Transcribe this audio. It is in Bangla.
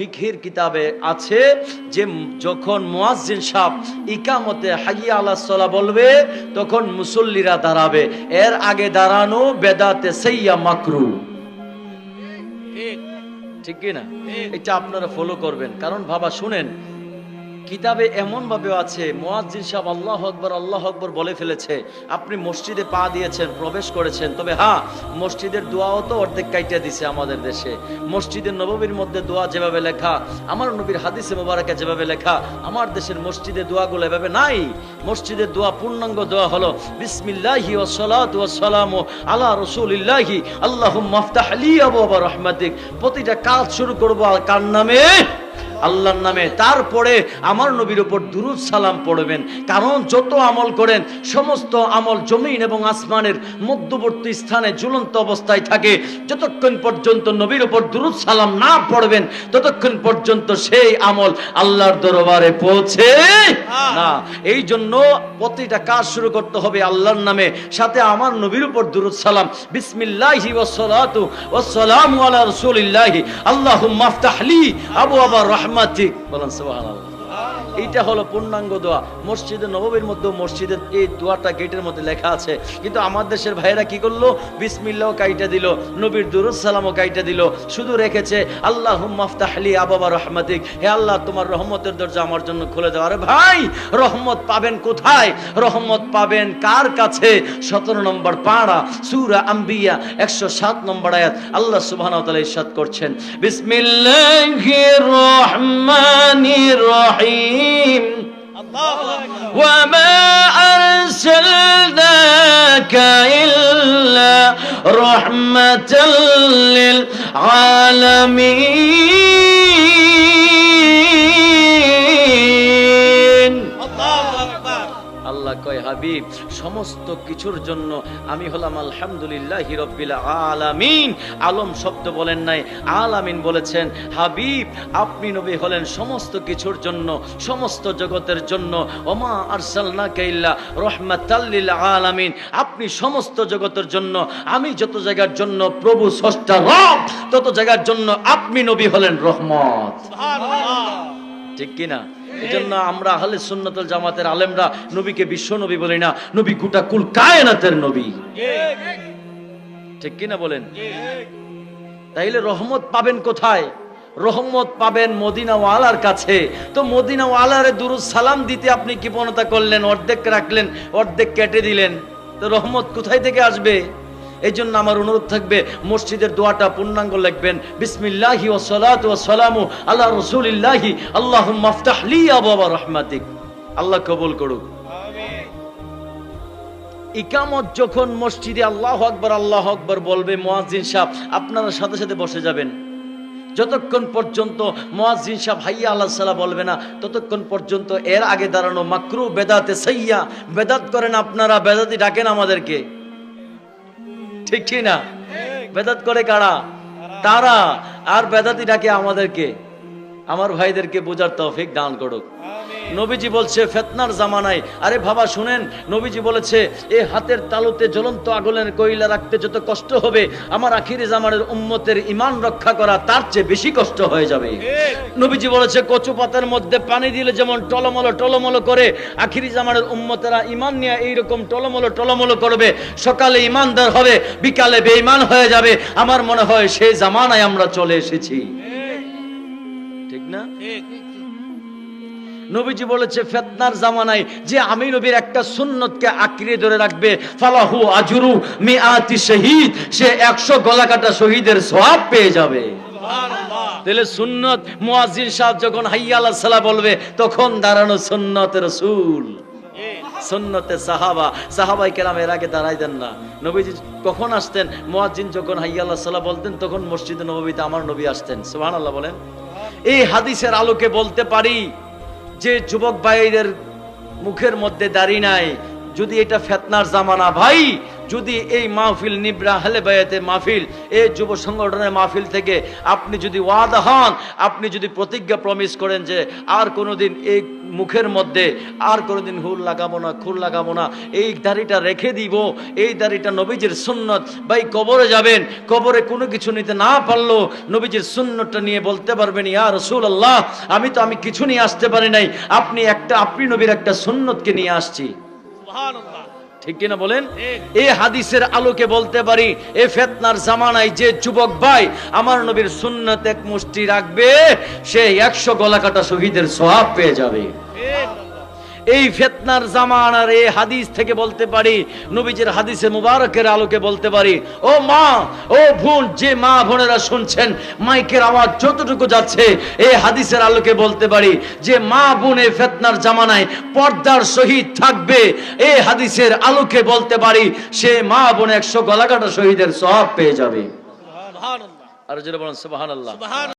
ফিকহির কিতাবে আছে যে যখন মোয়াজিন সাহ ইকামতে হাইয়া আল্লাহ সলা বলবে তখন মুসল্লিরা দাঁড়াবে। এর আগে দাঁড়ানো বেদাতে সাইয়া মাকরু। ঠিক। কিনা? এটা আপনারা ফলো করবেন। কারণ বাবা শুনেন কিতাবে এমন ভাবে আছে, মুয়াজ্জিন সাহেব আল্লাহ আকবর আল্লাহ আকবর বলে ফেলেছে, আপনি মসজিদে পা দিয়েছেন, প্রবেশ করেছেন, তবে হ্যাঁ মসজিদের দোয়াও তো অর্ধেক কাইটা দিছে আমাদের দেশে। মসজিদের নববীর মধ্যে দোয়া যেভাবে লেখা, আমার নবীর হাদিসে মোবারকে যেভাবে লেখা, আমার দেশের মসজিদে দোয়াগুলো এভাবে নাই। মসজিদের দোয়া পূর্ণাঙ্গ দোয়া হলো, বিসমিল্লাহি ওয়া সালাতু ওয়া সালামু আলা রাসূলিল্লাহি, আল্লাহুম্মা আফতাহ লি আবওয়াবা রাহমাতিক। প্রতিটা কাজ শুরু করব কার নামে? আল্লাহর নামে। তারপরে আমার নবীর উপর দুরুদ সালাম পড়বেন। কারণ যত আমল করেন সমস্ত আমল জমিন এবং আসমানের মধ্যবর্তী স্থানে ঝুলন্ত অবস্থায় থাকে। যতক্ষণ পর্যন্ত নবীর উপর দুরুদ সালাম না পড়বেন ততক্ষণ পর্যন্ত সেই আমল আল্লাহর দরবারে পৌঁছে না। এই জন্য প্রতিটা কাজ শুরু করতে হবে আল্লাহর নামে। সাথে আমার নবীর উপর দুরুদ সালাম। বিসমিল্লাহি ওয়াসসালাতু ওয়াসসালামু আলা রাসূলিল্লাহি। আল্লাহুম্মা আফতাহ লি আবওয়াবা রাহমাতিক বলেন সুবহানাল্লাহ এইটা হলো পূর্ণাঙ্গ দোয়া। মসজিদে নববীর মধ্যে মসজিদের এই দোয়াটা গেটের মধ্যে লেখা আছে। কিন্তু আমার দেশের ভাইয়েরা কি করল? বিসমিল্লাহ কাইটা দিল, নবীর দুরুদ সালামও কাইটা দিল। শুধু রেখেছে আল্লাহ মাফতাহলি আবাবা রহমাতিক। হে আল্লাহ, তোমার রহমতের দরজা আমার জন্য খুলে দাও। আরে ভাই, রহমত পাবেন কোথায়? রহমত পাবেন কার কাছে? সতেরো নম্বর পাড়া, সুরা আম্বিয়া, একশো সাত নম্বর আয়াত। আল্লাহ সুবাহ ইসাদ করছেন। বিসমিল্লাহির রহমানির রহিম। الرحيم. وما أرسلناك إلا رحمة للعالمين. الله أكبر. الله كوي حبيب. সমস্ত কিছুর জন্য আমি হলাম আলহামদুলিল্লাহ রব্বিল আলামিন। আলম শব্দ বলেন নাই আলামিন বলেছেন হাবিব আপনি নবী হলেন সমস্ত কিছুর জন্য সমস্ত জগতের জন্য। ওমা আরসালনা কাইল্লা রহমাতাল্লিল আলামিন। আপনি সমস্ত জগতের জন্য আমি যত জায়গার জন্য প্রভু ষষ্ঠা রব তত জায়গার জন্য আপনি নবী হলেন রহমত। ঠিক কিনা? এজন্য আমরা আহলে সুন্নতুল জামাতের আলেমরা নবীকে বিশ্ব নবী বলি না। নবী গোটা কুল কায়নাতের নবী। ঠিক কিনা বলেন? তাইলে রহমত পাবেন কোথায়? রহমত পাবেন মদিনাওয়ালার কাছে। তো মদিনাওয়ালারে দুরুদ সালাম দিতে আপনি কৃপণতা করলেন, অর্ধেক রাখলেন, অর্ধেক কেটে দিলেন। তো রহমত কোথায় থেকে আসবে? এই জন্য আমার অনুরোধ থাকবে, মসজিদের দোয়াটা পূর্ণাঙ্গ লিখবেন, বিসমিল্লাহি ও সালাতু ও সালামু আল্লাহ রসুলিল্লাহি আল্লাহ মাফতাহ লি আবাবা রহমাতিক। আল্লাহ কবুল করুক। ইকামত যখন মসজিদে আল্লাহ আকবর আল্লাহ আকবর বলবে, মুয়াজ্জিন সাহেব, আপনারা সাথে সাথে বসে যাবেন। যতক্ষণ পর্যন্ত মুয়াজ্জিন সাহেব হাইয়া আল্লাহ সাল্লাহ বলবে না, ততক্ষণ পর্যন্ত এর আগে দাঁড়ানো মাকরু বেদাতে সাইয়া, বেদাত করেন আপনারা, বেদাতি ডাকেন আমাদেরকে। ঠিক কি না? বেদাত করে কারা? তারা। আর বেদাতিটাকে আমাদেরকে, আমার ভাইদেরকে বোঝার তফিক দান করুক। নবীজি বলছে, ফেতনার জামানায়। আরে বাবা, শুনেন, নবীজি বলেছে, এ হাতের তালুতে জ্বলন্ত আগুনের কয়লা রাখতে যত কষ্ট হবে, আমার আখিরি জামানের উম্মতের ইমান রক্ষা করা তার চেয়ে বেশি কষ্ট হয়ে যাবে। নবীজি বলেছে, কচু পাতার মধ্যে পানি দিলে যেমন টলমলো টলমলো করে, আখিরি জামানের উম্মতেরা ইমান নিয়ে এইরকম টলমলো টলমলো করবে, সকালে ইমানদার হবে, বিকালে বেঈমান হয়ে যাবে। আমার মনে হয়, সেই জামানায় আমরা চলে এসেছি। নবীজি বলেছে ফেতনার জামানায় যে আমি নবীর একটা সুন্নতকে আঁকড়ে ধরে রাখবে ফালাহু আজরু মিআতি শহীদ সে একশো গলা কাটা শহীদের সওয়াব পেয়ে যাবে। তাহলে সুন্নত মুয়াজ্জিন সাহেব যখন হাইয়া আলাহ সালাহ বলবে তখন দাঁড়ানো সুন্নত রসুল। সুন্নতে সাহাবা। সাহাবাই কেরাম এর আগে দাঁড়াইতেন না। নবীজি কখন আসতেন? মুয়াজ্জিন যখন হাইয়া আল্লাহ সাল্লাহ বলতেন তখন মসজিদে নবীতে আমার নবী আসতেন। সুবহানাল্লাহ বলেন। এই হাদিসের আলোকে বলতে পারি যে যুবক ভাইদের মুখের মধ্যে দাঁড়িয়ে নাই যদি এটা ফেতনার জামানা ভাই যদি এই মাহফিল নিবরা হালে বায়াতে মাহফিল, এই যুব সংগঠনের মাহফিল থেকে আপনি যদি ওয়াদা হন, আপনি যদি প্রতিজ্ঞা প্রমিস করেন যে আর কোনোদিন এই মুখের মধ্যে, আর কোনোদিন হুল লাগাবো না খুল লাগাবো না, এই দাড়িটা রেখে দিব, এই দাড়িটা নবীজির সুন্নত, ভাই কবরে যাবেন, কবরে কোনো কিছু নিতে না পারল, নবীজির সুন্নতটা নিয়ে বলতে পারবেন, ইয়া রসুল আল্লাহ আমি তো, আমি কিছু নিয়ে আসতে পারি নাই, আপনি একটা, আপনি নবীর একটা সুন্নতকে নিয়ে আসছি। ঠিক কিনা বলেন? এই হাদিসের আলোকে বলতে পারি, এ ফেতনার জামানায় যে যুবক ভাই আমার নবীর সুন্নত এক মুষ্টি রাখবে, সে একশো গলা কাটা শহীদের সোহাব পেয়ে যাবে। এই ফেতনার জামানার এই হাদিস থেকে বলতে পারি নবীজির হাদিসে মুবারকের আলোকে বলতে পারি ও মা ও বোন যে মা বোনেরা শুনছেন মাইকের আওয়াজ যতটুকু যাচ্ছে এই হাদিসের আলোকে বলতে পারি যে মা বোন এই ফেতনার জামানায় পর্দার শহীদ থাকবে। এই হাদিসের আলোকে বলতে পারি সে মা বোন একশো গলাকাটা শহীদের সব পেয়ে যাবে। আর যেটা বলেন সুবহানাল্লাহ।